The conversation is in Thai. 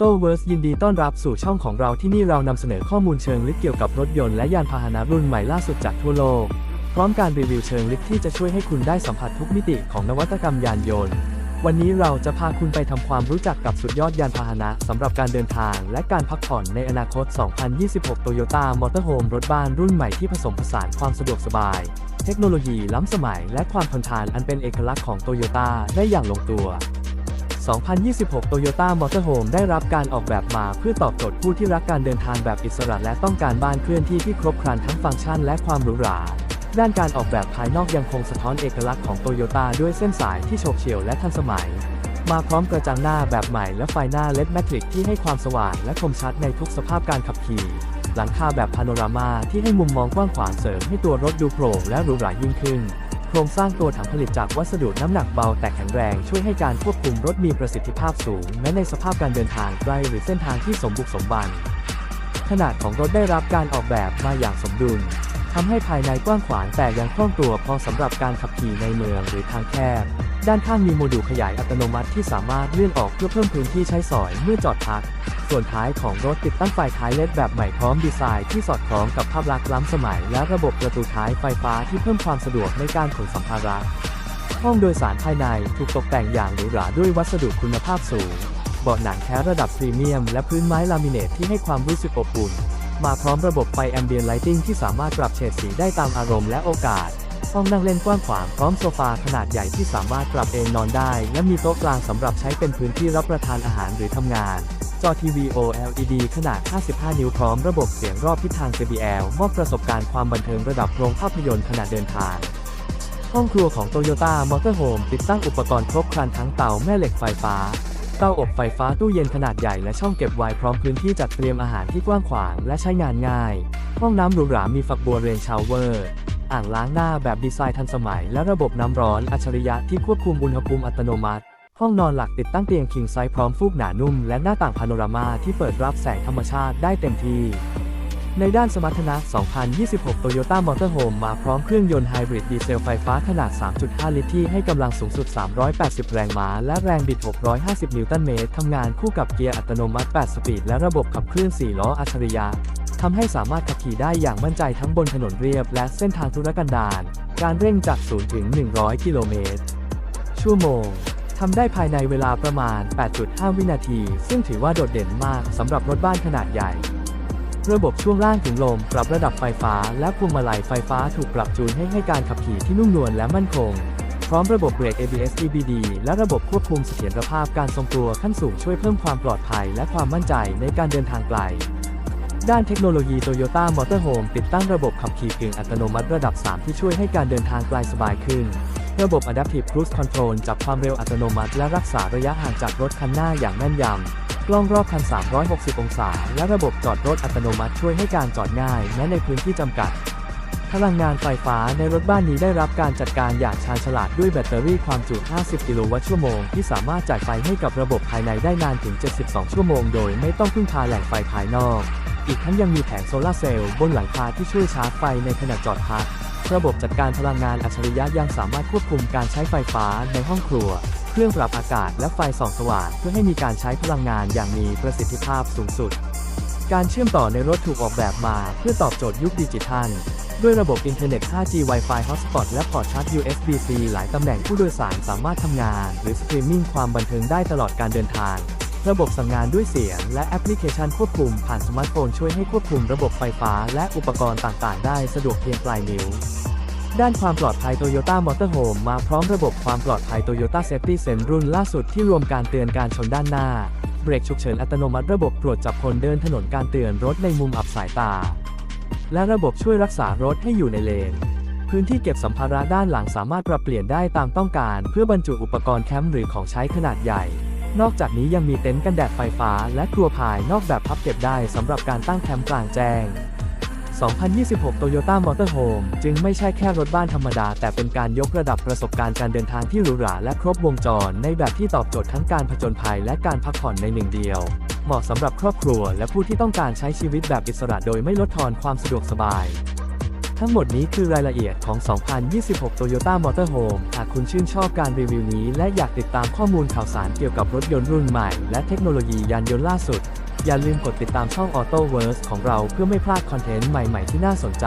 Motorverse ยินดีต้อนรับสู่ช่องของเราที่นี่เรานำเสนอข้อมูลเชิงลึกเกี่ยวกับรถยนต์และยานพาหนะรุ่นใหม่ล่าสุดจากทั่วโลก พร้อมการรีวิวเชิงลึกที่จะช่วยให้คุณได้สัมผัสทุกมิติของนวัตกรรมยานยนต์ วันนี้เราจะพาคุณไปทำความรู้จักกับสุดยอดยานพาหนะสำหรับการเดินทาง และการพักผ่อนในอนาคต 2026 Toyota Motorhome รถบ้านรุ่นใหม่ที่ผสมผสานความสะดวกสบาย เทคโนโลยีล้ำสมัย และความทนทานอันเป็นเอกลักษณ์ของโตโยต้าได้อย่างลงตัว 2026 Toyota Motorhome ได้รับการออกแบบมาเพื่อตอบโจทย์ผู้ที่รักการเดินทางแบบอิสระและต้องการบ้านเคลื่อนที่ที่ครบครันทั้งฟังก์ชันและความหรูหรา ด้านการออกแบบภายนอกยังคงสะท้อนเอกลักษณ์ของโตโยต้าด้วยเส้นสายที่โฉบเฉี่ยวและทันสมัย มาพร้อมกระจังหน้าแบบใหม่และไฟหน้าเลดแมทริกที่ให้ความสว่างและคมชัดในทุกสภาพการขับขี่ หลังคาแบบพาโนรามาที่ให้มุมมองกว้างขวางเสริมให้ตัวรถดูโปร่งและหรูหรายิ่งขึ้น โครงสร้างตัวถังผลิตจากวัสดุน้ำหนักเบาแต่แข็งแรงช่วยให้การควบคุมรถมีประสิทธิภาพสูงแม้ในสภาพการเดินทางไกลหรือเส้นทางที่สมบุกสมบัน ขนาดของรถได้รับการออกแบบมาอย่างสมดุลทำให้ภายในกว้างขวางแต่ยังคล่องตัวพอสำหรับการขับขี่ในเมืองหรือทางแคบ ด้านข้างมีโมดูลขยายอัตโนมัติที่สามารถเลื่อนออกเพื่อเพิ่มพื้นที่ใช้สอยเมื่อจอดพัก ส่วนท้ายของรถติดตั้งไฟท้ายเลดแบบใหม่พร้อมดีไซน์ที่สอดคล้องกับภาพลักษณ์ล้ำสมัย และระบบประตูท้ายไฟฟ้าที่เพิ่มความสะดวกในการขนสัมภาระ ห้องโดยสารภายในถูกตกแต่งอย่างหรูหราด้วยวัสดุคุณภาพสูง เบาะหนังแท้ระดับพรีเมียม และพื้นไม้ลามิเนตที่ให้ความรู้สึกอบอุ่น มาพร้อมระบบไฟแอมเบียนไลติงที่สามารถปรับเฉดสีได้ตามอารมณ์และโอกาส ห้องนั่งเล่นกว้างขวางพร้อมโซฟาขนาดใหญ่ที่สามารถปรับเอนนอนได้ และมีโต๊ะกลางสำหรับใช้เป็นพื้นที่รับประทานอาหารหรือทำงาน จอทีวี OLED ขนาด 55 นิ้วพร้อมระบบเสียงรอบทิศทาง JBL มอบประสบการณ์ความบันเทิงระดับโรงภาพยนตร์ขณะเดินทางห้องครัวของ Toyota Motorhome ติดตั้งอุปกรณ์ครบครันทั้งเตาแม่เหล็กไฟฟ้า เตาอบไฟฟ้าตู้เย็นขนาดใหญ่และช่องเก็บไวน์พร้อมพื้นที่จัดเตรียมอาหารที่กว้างขวางและใช้งานง่าย ห้องน้ำหรูหรามีฝักบัวเรนชาวเวอร์ อ่างล้างหน้าแบบดีไซน์ทันสมัย และระบบน้ำร้อนอัจฉริยะที่ควบคุมอุณหภูมิอัตโนมัติ ห้องนอนหลักติดตั้งเตียงคิงไซส์พร้อมฟูกหนานุ่ม และหน้าต่างพาโนรามาที่เปิดรับแสงธรรมชาติได้เต็มที่ ในด้านสมรรถนะ 2026 Toyota Motorhome มาพร้อมเครื่องยนต์ไฮบริดดีเซลไฟฟ้าขนาด 3.5 ลิตรที่ให้กำลังสูงสุด 380 แรงม้า และแรงบิด 650 นิวตันเมตรทำงานคู่กับเกียร์อัตโนมัติ 8 สปีด และระบบขับเคลื่อน 4 ล้ออัจฉริยะ ทำให้สามารถขับขี่ได้อย่างมั่นใจทั้งบนถนนเรียบและเส้นทางธุรกันดาร การเร่งจาก 0 ถึง 100 กิโลเมตร ชั่วโมง ทำได้ภายในเวลาประมาณ 8.5 วินาที ซึ่งถือว่าโดดเด่นมากสำหรับรถบ้านขนาดใหญ่ ระบบช่วงล่างถึงลม ปรับระดับไฟฟ้า และพวงมาลัยไฟฟ้าถูกปรับจูนให้ให้การขับขี่ที่นุ่มนวลและมั่นคง พร้อมระบบเบรก ABS EBD และระบบควบคุมเสถียรภาพการทรงตัวขั้นสูงช่วยเพิ่มความปลอดภัย และความมั่นใจในการเดินทางไกล ด้านเทคโนโลยี Toyota Motorhome ติดตั้งระบบขับขี่กึ่งอัตโนมัติระดับ 3 ที่ช่วยให้การเดินทางไกลสบายขึ้น ระบบ Adaptive Cruise Control จับความเร็วอัตโนมัติและรักษาระยะห่างจากรถคันหน้าอย่างแม่นยำ กล้องรอบคัน 360 องศา และระบบจอดรถอัตโนมัติช่วยให้การจอดง่ายแม้ในพื้นที่จำกัด พลังงานไฟฟ้าในรถบ้านนี้ได้รับการจัดการอย่างชาญฉลาดด้วยแบตเตอรี่ความจุ 50 กิโลวัตต์ชั่วโมง ที่สามารถจ่ายไฟให้กับระบบภายในได้นานถึง 72 ชั่วโมง โดยไม่ต้องพึ่งพาแหล่งไฟภายนอก อีกทั้งยังมีแผงโซลาร์เซลล์บนหลังคาที่ช่วยชาร์จไฟในขณะจอดพัก ระบบจัดการพลังงานอัจฉริยะยังสามารถควบคุมการใช้ไฟฟ้าในห้องครัว เครื่องปรับอากาศและไฟส่องสว่างเพื่อให้มีการใช้พลังงานอย่างมีประสิทธิภาพสูงสุด การเชื่อมต่อในรถถูกออกแบบมาเพื่อตอบโจทย์ยุคดิจิทัลด้วยระบบอินเทอร์เน็ต 5G Wi-Fi Hotspot และพอร์ตชาร์จ USB-C หลายตำแหน่งผู้โดยสารสามารถทำงาน หรือสตรีมมิ่งความบันเทิงได้ตลอดการเดินทาง ระบบสั่งงานด้วยเสียง และแอปพลิเคชันควบคุมผ่านสมาร์ทโฟนช่วยให้ควบคุมระบบไฟฟ้าและอุปกรณ์ต่างๆ ได้สะดวกเพียงปลายนิ้ว ด้านความปลอดภัย Toyota Motorhome มาพร้อมระบบความปลอดภัย Toyota Safety Sense รุ่นล่าสุดที่รวมการเตือนการชนด้านหน้า เบรกฉุกเฉินอัตโนมัติระบบตรวจจับคนเดินถนนการเตือนรถในมุมอับสายตา และระบบช่วยรักษารถให้อยู่ในเลนพื้นที่เก็บสัมภาระด้านหลังสามารถปรับเปลี่ยนได้ตามต้องการ เพื่อบรรจุอุปกรณ์แคมป์หรือของใช้ขนาดใหญ่ นอกจากนี้ยังมีเต็นท์กันแดดไฟฟ้าและครัวภายนอกแบบพับเก็บได้สำหรับการตั้งแคมป์กลางแจ้ง 2026 Toyota Motorhome จึงไม่ใช่แค่รถบ้านธรรมดา แต่เป็นการยกระดับประสบการณ์การเดินทางที่หรูหราและครบวงจร ในแบบที่ตอบโจทย์ทั้งการผจญภัยและการพักผ่อนในหนึ่งเดียว เหมาะสำหรับครอบครัวและผู้ที่ต้องการใช้ชีวิตแบบอิสระโดยไม่ลดทอนความสะดวกสบาย ทั้งหมดนี้คือรายละเอียดของ 2026 Toyota Motorhome หากคุณชื่นชอบการรีวิวนี้ และอยากติดตามข้อมูลข่าวสารเกี่ยวกับรถยนต์รุ่นใหม่ และเทคโนโลยียานยนต์ล่าสุด อย่าลืมกดติดตามช่อง Auto Verse ของเราเพื่อไม่พลาดคอนเทนต์ใหม่ๆที่น่าสนใจ